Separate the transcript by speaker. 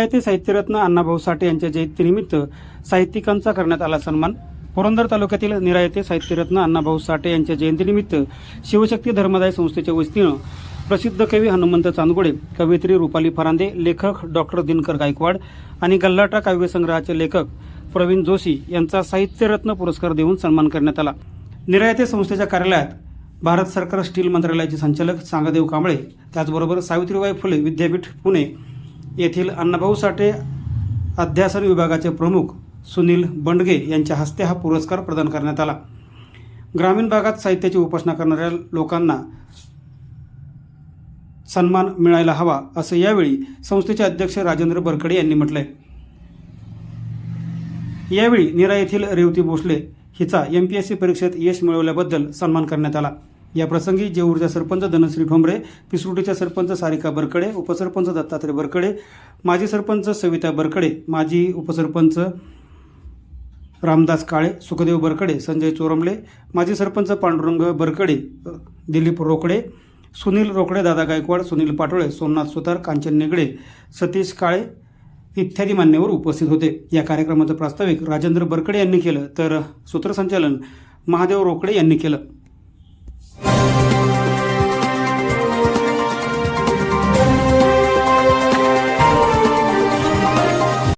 Speaker 1: येथे साहित्यरत्न अण्णाभाऊ साठे यांच्या जयंतीनिमित्त साहित्यिकांचा करण्यात आला सन्मान. पुरंदर तालुक्यातील निरायते साहित्यरत्न अण्णाभाऊ साठे यांच्या जयंतीनिमित्त शिवशक्ती धर्मदाय संस्थेच्या वतीनं प्रसिद्ध कवी हनुमंत चांदगोडे कवयित्री रुपाली फरांदे लेखक डॉक्टर दिनकर गायकवाड आणि गल्लाटा काव्यसंग्रहाचे लेखक प्रवीण जोशी यांचा साहित्यरत्न पुरस्कार देऊन सन्मान करण्यात आला. निरायते संस्थेच्या कार्यालयात भारत सरकार स्टील मंत्रालयाचे संचालक सांगदेव कांबळे त्याचबरोबर सावित्रीबाई फुले विद्यापीठ पुणे येथील अण्णाभाऊ साठे अध्यासन विभागाचे प्रमुख सुनील बंडगे यांच्या हस्ते हा पुरस्कार प्रदान करण्यात आला. ग्रामीण भागात साहित्याची उपासना करणाऱ्या लोकांना सन्मान मिळायला हवा असं यावेळी संस्थेचे अध्यक्ष राजेंद्र बरकडे यांनी म्हटलंय. यावेळी नीरा येथील रेवती भोसले हिचा एम पी एस सी परीक्षेत यश मिळवल्याबद्दल सन्मान करण्यात आला. या प्रसंगी जेऊरच्या सरपंच धनश्री ठोंबरे पिसुर्टीच्या सरपंच सारिका बरकडे उपसरपंच दत्तात्रय बरकडे माजी सरपंच सविता बरकडे माजी उपसरपंच रामदास काळे सुखदेव बरकडे संजय चोरमले माजी सरपंच पांडुरंग बरकडे दिलीप रोकडे सुनील रोकडे दादा गायकवाड सुनील पाटोळे सोमनाथ सुतार कांचन निगडे सतीश काळे इत्यादी मान्यवर उपस्थित होते. या कार्यक्रमाचं प्रास्ताविक राजेंद्र बरकडे यांनी केलं तर सूत्रसंचालन महादेव रोकडे यांनी केलं. Música